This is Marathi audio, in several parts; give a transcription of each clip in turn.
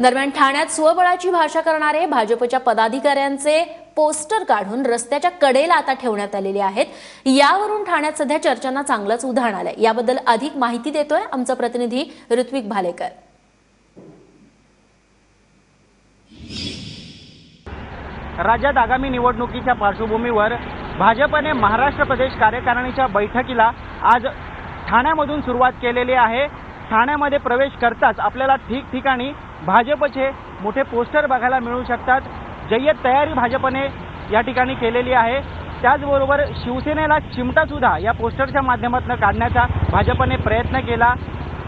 दरम्यान ठाण्यात स्वबळाची भाषा करणारे भाजपच्या पदाधिकाऱ्यांचे पोस्टर काढून रस्त्याच्या कडेला आता ठेवण्यात आलेले आहेत. यावरून ठाण्यात सध्या चर्चांना चांगलंच उधाण आलंय. याबद्दल अधिक माहिती देतोय आमचा प्रतिनिधी ऋत्विक भालेकर. राज्यात आगामी निवडणुकीच्या पार्श्वभूमीवर भाजपने महाराष्ट्र प्रदेश कार्यकारिणीच्या बैठकीला आज ठाण्यामधून सुरुवात केलेली आहे. ठाण्यामध्ये प्रवेश करताच आपल्याला ठिकठिकाणी भाजपचे मोठे पोस्टर बघायला मिळू शकतात. जय्यत तयारी भाजपने या ठिकाणी केलेली आहे. त्याचबरोबर शिवसेनेला चिमटा सुद्धा या पोस्टरच्या माध्यमातून काढण्याचा भाजपने प्रयत्न केला.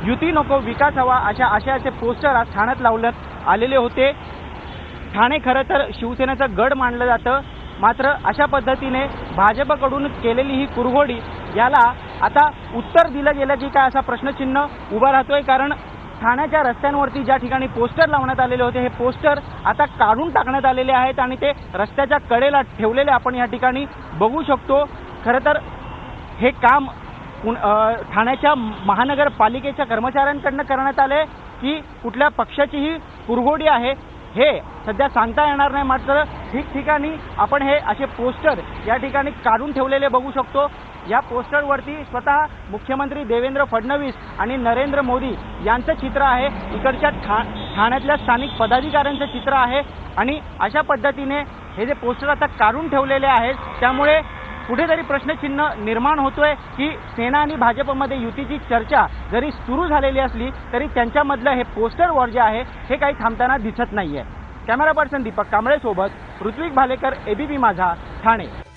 युती नको विकास हवा अशा आशयाचे पोस्टर आज ठाण्यात लावण्यात आलेले होते. ठाणे खरं तर शिवसेनेचं गड मानलं जातं. मात्र अशा पद्धतीने भाजपकडून केलेली ही कुरघोडी याला आता उत्तर दिलं गेलं की काय असा प्रश्नचिन्ह उभा राहतोय. कारण ठाण्याच्या रस्त्यांवरती ज्या ठिकाणी पोस्टर लावण्यात आलेले होते हे पोस्टर आता काढून टाकण्यात आलेले आहेत आणि ते रस्त्याच्या कडेला ठेवलेले आपण या ठिकाणी बघू शकतो. खरं तर हे काम ठाण्याच्या महानगरपालिकेच्या कर्मचाऱ्यांकडनं करण्यात आले की कुठल्या पक्षाची ही कुरघोडी आहे हे सध्या सांगता येणार नाही. मात्र ठिकठिकाणी आपण हे असे पोस्टर या ठिकाणी काढून ठेवलेले बघू शकतो. या पोस्टरवरती स्वतः मुख्यमंत्री देवेंद्र फडणवीस आणि नरेंद्र मोदी यांचं चित्र आहे. इकडच्या ठा ठाण्यातल्या स्थानिक पदाधिकाऱ्यांचं चित्र आहे. आणि अशा पद्धतीने हे जे पोस्टर आता काढून ठेवलेले आहेत त्यामुळे कुठेतरी प्रश्नचिन्ह निर्माण होतोय की सेना आणि भाजपमध्ये युतीची चर्चा जरी सुरू झालेली असली तरी त्यांच्यामधलं हे पोस्टर वॉर जे आहे हे काही थांबताना दिसत नाहीये. कॅमेरा पर्सन दीपक कांबळे सोबत ऋत्विक भालेकर एबीपी माझा ठाणे.